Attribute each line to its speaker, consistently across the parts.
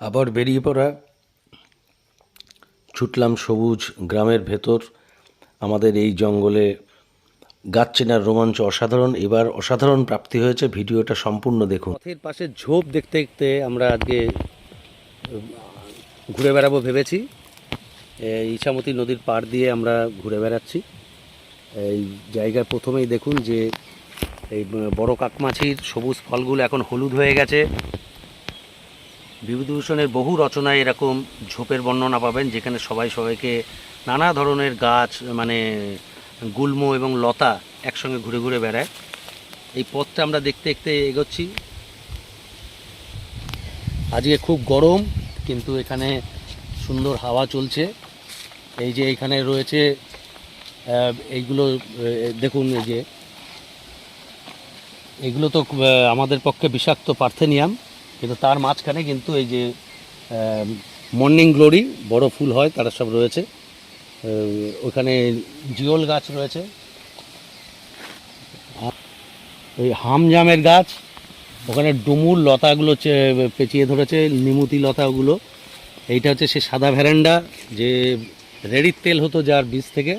Speaker 1: আবার বেরিয়ে পড়া। ছুটলাম সবুজ গ্রামের ভেতর। আমাদের এই জঙ্গলে গাছ চেনার রোমাঞ্চ অসাধারণ। এবার অসাধারণ প্রাপ্তি হয়েছে। ভিডিওটা সম্পূর্ণ দেখুন। পথের পাশে ঝোপ দেখতে দেখতে আমরা আজকে ঘুরে বেড়াবো ভেবেছি। ইছামতি নদীর পাড় দিয়ে আমরা ঘুরে বেড়াচ্ছি। এই জায়গায় প্রথমেই দেখুন যে এই বড় কাকমাছির সবুজ ফলগুলো এখন হলুদ হয়ে গেছে। বিভূতিভূষণের বহু রচনায় এরকম ঝোপের বর্ণনা পাবেন, যেখানে সবাই সবাইকে নানা ধরনের গাছ মানে গুল্ম এবং লতা একসঙ্গে ঘুরে ঘুরে বেড়ায়। এই পথটা আমরা দেখতে দেখতে এগোচ্ছি। আজকে খুব গরম, কিন্তু এখানে সুন্দর হাওয়া চলছে। এই যে এখানে রয়েছে এইগুলো দেখুন এই যে, এগুলো তো আমাদের পক্ষে বিষাক্ত পার্থেনিয়াম। কিন্তু তার মাঝখানে কিন্তু এই যে মর্নিং গ্লোরি, বড় ফুল হয়, তারা সব রয়েছে। ওখানে জিওল গাছ রয়েছে। ওই হামজামের গাছ, ওখানে ডুমুর লতাগুলো পেঁচিয়ে ধরেছে, নিমুতি লতাগুলো। এইটা হচ্ছে সে সাদা ভ্যারান্ডা যে রেডির তেল হতো যার বীজ থেকে।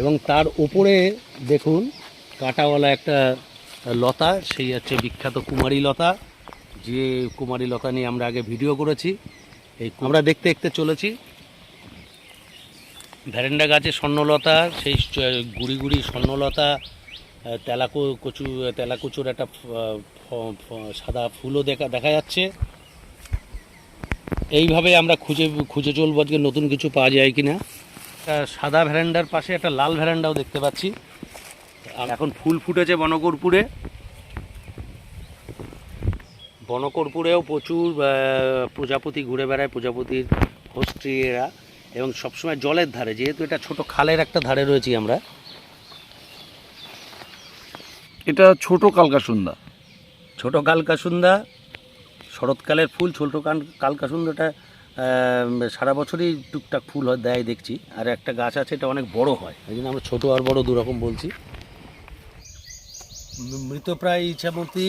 Speaker 1: এবং তার উপরে দেখুন, কাঁটাওয়ালা একটা লতা, সেই হচ্ছে বিখ্যাত কুমারী লতা। যে কুমারী লতা নিয়ে আমরা আগে ভিডিও করেছি, এই আমরা দেখতে দেখতে চলেছি। ভ্যারেন্ডা গাছে স্বর্ণলতা, সেই গুড়ি গুড়ি স্বর্ণলতা তেলাকু কচু, তেলাকুচুর একটা সাদা ফুলও দেখা দেখা যাচ্ছে। এইভাবে আমরা খুঁজে খুঁজে চলবো আজকে, নতুন কিছু পাওয়া যায় কি না সাদা ভ্যারেন্ডার পাশে একটা লাল ভ্যারান্ডাও দেখতে পাচ্ছি। এখন ফুল ফুটেছে বনকরপুরে। বনকরপুরেও প্রচুর প্রজাপতি ঘুরে বেড়ায় প্রজাপতির হোস্ট্রি এরা এবং সবসময় জলের ধারে যেহেতু এটা ছোট খালের একটা ধারে রয়েছি আমরা।
Speaker 2: এটা ছোট কালকা সন্ধ্যা
Speaker 1: ছোট কালকাসুন্দা শরৎকালের ফুল ছোট কাল- কালকাসুন্দাটা সারা বছরই টুকটাক ফুল হয় দেয় দেখছি। আর একটা গাছ আছে এটা অনেক বড় হয় এই জন্য আমরা ছোটো আর বড় দুরকম বলছি। মৃতপ্রায় ইচ্ছামতি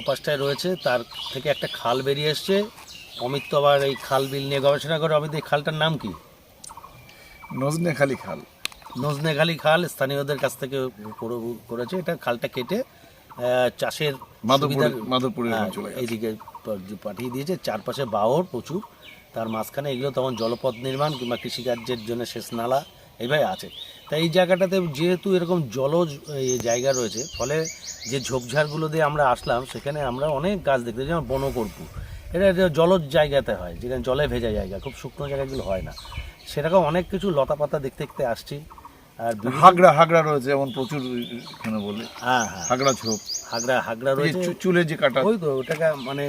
Speaker 1: উপাসটায় রয়েছে। তার থেকে একটা খাল বেরিয়ে এসছে। অমিত তো আবার এই খাল বিল নিয়ে গবেষণা করে। অমিত এই খালটার নাম কি?
Speaker 2: নজনে খালি। খাল
Speaker 1: নজনেখালি খাল স্থানীয়দের কাছ থেকে করেছে। এটা খালটা কেটে চাষের
Speaker 2: মাধবপুরে
Speaker 1: হ্যাঁ, এইদিকে পাঠিয়ে দিয়েছে। চারপাশে বাওর প্রচুর। তার মাঝখানে এগুলো তখন জলপথ নির্মাণ কিংবা কৃষিকার্যের জন্য সেচ নালা এইভাবে আছে। তাই এই জায়গাটাতে যেহেতু এরকম জলজ জায়গা রয়েছে ফলে যে ঝোপঝাড়গুলো দিয়ে আমরা আসলাম সেখানে আমরা অনেক গাছ দেখতে যেমন বনকর্পু এটা জলজ জায়গাতে হয় যেখানে জলে ভেজা জায়গা খুব শুকনো জায়গাগুলো হয় না। সেরকম অনেক কিছু লতা পাতা দেখতে দেখতে আসছি। আর
Speaker 2: হাগড়া হাগড়া রয়েছে যেমন প্রচুর এখানে বলে।
Speaker 1: হ্যাঁ হ্যাঁ।
Speaker 2: হাগড়া ঝোপ।
Speaker 1: হাগড়া হাগড়া রয়েছে।
Speaker 2: চুলের যে কাটা।
Speaker 1: ওই তো ওটাকে মানে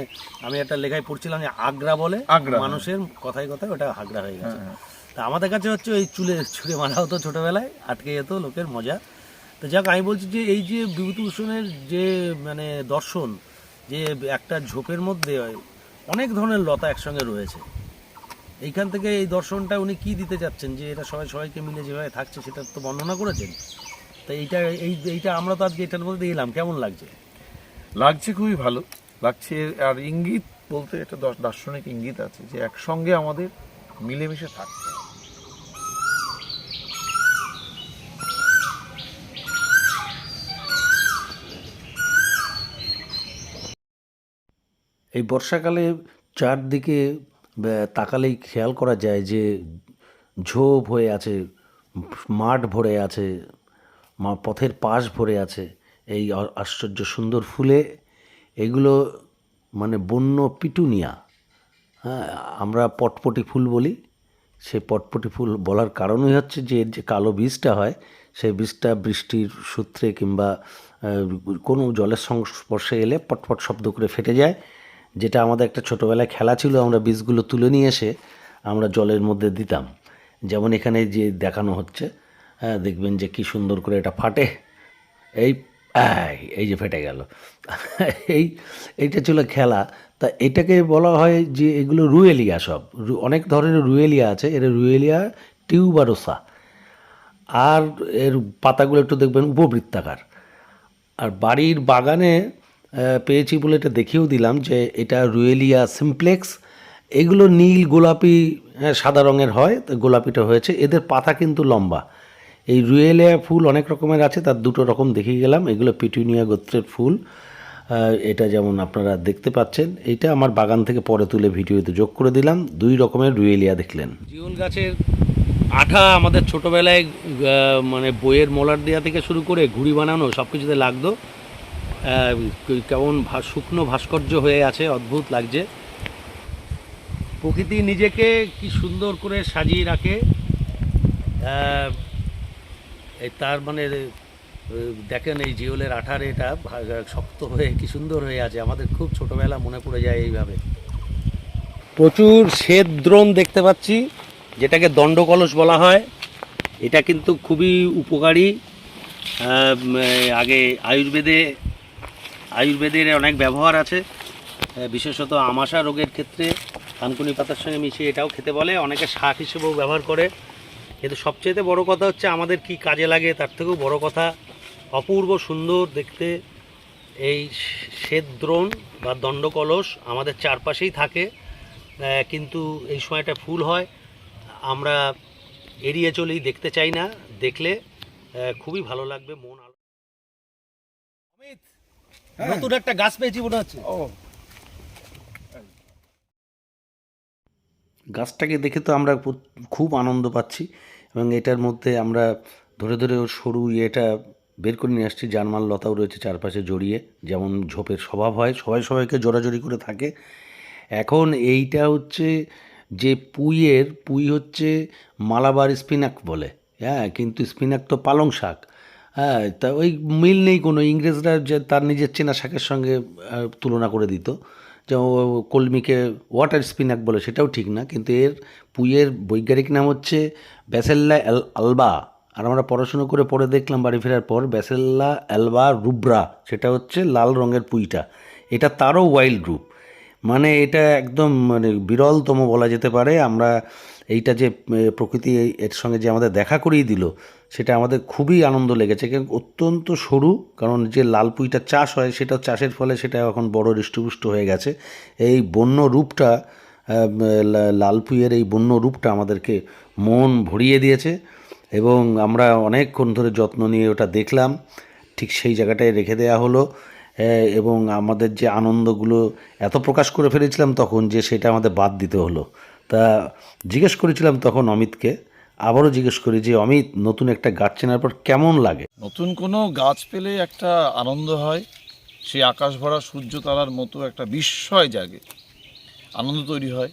Speaker 1: আমি একটা লেখায় পড়ছিলাম যে আগ্রা বলে
Speaker 2: আগ্রা,
Speaker 1: মানুষের কথায় কথায় ওটা হাগড়া হয়ে গেছে।
Speaker 2: হ্যাঁ,
Speaker 1: তা আমাদের কাছে হচ্ছে ওই চুলে ছুঁড়ে মারা হতো ছোটোবেলায়, আটকে যেত, লোকের মজা। তো যাক, আমি বলছি যে এই যে বিভূতিভূষণের যে মানে দর্শন, যে একটা ঝোপের মধ্যে অনেক ধরনের লতা একসঙ্গে রয়েছে। এইখান থেকে এই দর্শনটা উনি কি দিতে চাচ্ছেন? যে এটা সবাই, সবাইকে মিলে যেভাবে থাকছে, সেটা তো বর্ণনা করেছেন। তো এইটা, এই, এইটা আমরা তো আজকে এটার মধ্যে এলাম কেমন লাগছে?
Speaker 2: লাগছে খুবই ভালো। লাগছে, আর ইঙ্গিত বলতে একটা দর্শ- দার্শনিক ইঙ্গিত আছে যে একসঙ্গে আমাদের মিলেমিশে থাকতে
Speaker 1: এই বর্ষাকালে চারদিকে তাকালেই খেয়াল করা যায় যে ঝোপ হয়ে আছে, মাঠ ভরে আছে পথের পাশ ভরে আছে এই আশ্চর্য সুন্দর ফুলে। এগুলো মানে বন্য পিটুনিয়া। হ্যাঁ আমরা পটপটি ফুল বলি। সেই পটপটি ফুল বলার কারণই হচ্ছে যে যে কালো বীজটা হয়, সেই বীজটা বৃষ্টির সূত্রে কিংবা কোনো জলের সংস্পর্শে এলে পটপট শব্দ করে ফেটে যায়। যেটা আমাদের একটা ছোটোবেলায় খেলা ছিল আমরা বীজগুলো তুলে নিয়ে এসে আমরা জলের মধ্যে দিতাম। যেমন এখানে যে দেখানো হচ্ছে হ্যাঁ দেখবেন যে কি সুন্দর করে এটা ফাটে। এই এই, যে ফেটে গেল। এই এইটা ছিল খেলা। তা এটাকে বলা হয় যে এগুলো রুয়েলিয়া সব। অনেক ধরনের রুয়েলিয়া আছে। এর রুয়েলিয়া টিউবারোসা। আর এর পাতাগুলো একটু দেখবেন উপবৃত্তাকার। আর বাড়ির বাগানে পেয়েছি বলে এটা দেখিয়েও দিলাম যে এটা রুয়েলিয়া সিমপ্লেক্স। এগুলো নীল, গোলাপি সাদা রঙের হয়, তো গোলাপিটা হয়েছে। এদের পাতা কিন্তু লম্বা। এই রুয়েলিয়া ফুল অনেক রকমের আছে, তার দুটো রকম দেখে গেলাম। এগুলো পিটুনিয়া গোত্রের ফুল। এটা যেমন আপনারা দেখতে পাচ্ছেন, এটা আমার বাগান থেকে পরে তুলে ভিডিওতে যোগ করে দিলাম। দুই রকমের রুয়েলিয়া দেখলেন। জিওল গাছের আঠা আমাদের ছোটোবেলায় মানে বইয়ের মলার দেওয়া থেকে শুরু করে ঘুড়ি বানানো সব কিছুতে লাগতো। কেমন শুকনো ভাস্কর্য হয়ে আছে, অদ্ভুত লাগছে। প্রকৃতি নিজেকে কি সুন্দর করে সাজিয়ে রাখে। তার মানে দেখেন এই জিওলের আঠার এটা শক্ত হয়ে কি সুন্দর হয়ে আছে। আমাদের খুব ছোটবেলা মনে পড়ে যায় এইভাবে। প্রচুর শ্বেত দ্রোণ দেখতে পাচ্ছি, যেটাকে দণ্ডকলস বলা হয়। এটা কিন্তু খুবই উপকারী। আগে আয়ুর্বেদে আয়ুর্বেদের অনেক ব্যবহার আছে। বিশেষত আমাশা রোগের ক্ষেত্রে থানকুনি পাতার সঙ্গে মিশিয়ে এটাও খেতে বলে। অনেকে শাক হিসেবেও ব্যবহার করে। কিন্তু সবচেয়ে বড় কথা হচ্ছে আমাদের কি কাজে লাগে, তার থেকেও বড় কথা, অপূর্ব সুন্দর দেখতে এই শ্বেতদ্রোণ বা দণ্ডকলস আমাদের চারপাশেই থাকে। কিন্তু এই সময়টা ফুল হয়। আমরা এড়িয়ে চলেই দেখতে চাই না, দেখলে খুবই ভালো লাগবে, মন আলো নতুন একটা গাছ পেয়েছি মনে হচ্ছে।
Speaker 2: ও।
Speaker 1: গাছটাকে দেখে তো আমরা খুব আনন্দ পাচ্ছি এবং এটার মধ্যে আমরা ধরে ধরে ওর সরু ইয়েটা বের করে নিয়ে আসছি জানমাল লতাও রয়েছে চারপাশে জড়িয়ে যেমন ঝোপের স্বভাব হয় সবাই সবাইকে জোরাজড়ি করে থাকে। এখন এইটা হচ্ছে যে পুইয়ের পুই হচ্ছে মালাবার স্পিনাক বলে হ্যাঁ কিন্তু স্পিনাক তো পালং শাক। হ্যাঁ তা ওই মিল নেই কোনো। ইংরেজরা যে তার নিজের চেনা শাকের সঙ্গে তুলনা করে দিত। যেমন কলমিকে ওয়াটার স্পিনাক বলে, সেটাও ঠিক না। কিন্তু এর পুইয়ের বৈজ্ঞানিক নাম হচ্ছে ব্যাসেল্লা আলবা আর আমরা পড়াশুনো করে পরে দেখলাম বাড়ি ফেরার পর ব্যাসেল্লা অ্যালবা রুব্রা সেটা হচ্ছে লাল রঙের পুইটা। এটা তারও ওয়াইল্ড রূপ মানে এটা একদম মানে বিরলতম বলা যেতে পারে। আমরা এইটা যে প্রকৃতি এর সঙ্গে যে আমাদের দেখা করিয়ে দিল সেটা আমাদের খুবই আনন্দ লেগেছে। কারণ অত্যন্ত সরু, কারণ যে লাল পুঁইটা চাষ হয় সেটা চাষের ফলে সেটা এখন বড় হৃষ্টপুষ্ট হয়ে গেছে। এই বন্য রূপটা লাল পুঁইয়ের এই বন্য রূপটা আমাদেরকে মন ভরিয়ে দিয়েছে এবং আমরা অনেকক্ষণ ধরে যত্ন নিয়ে ওটা দেখলাম। ঠিক সেই জায়গাটায় রেখে দেওয়া হলো এবং আমাদের যে আনন্দগুলো এত প্রকাশ করে ফেলেছিলাম তখন যে সেটা আমাদের বাদ দিতে হলো। তা জিজ্ঞেস করেছিলাম তখন অমিতকে আবারও জিজ্ঞেস করি যে, অমিত, নতুন একটা গাছ চেনার পর কেমন লাগে?
Speaker 2: নতুন কোনো গাছ পেলে একটা আনন্দ হয়। সেই আকাশ ভরা সূর্য তারার মতো একটা বিস্ময় জাগে। আনন্দ তৈরি হয়।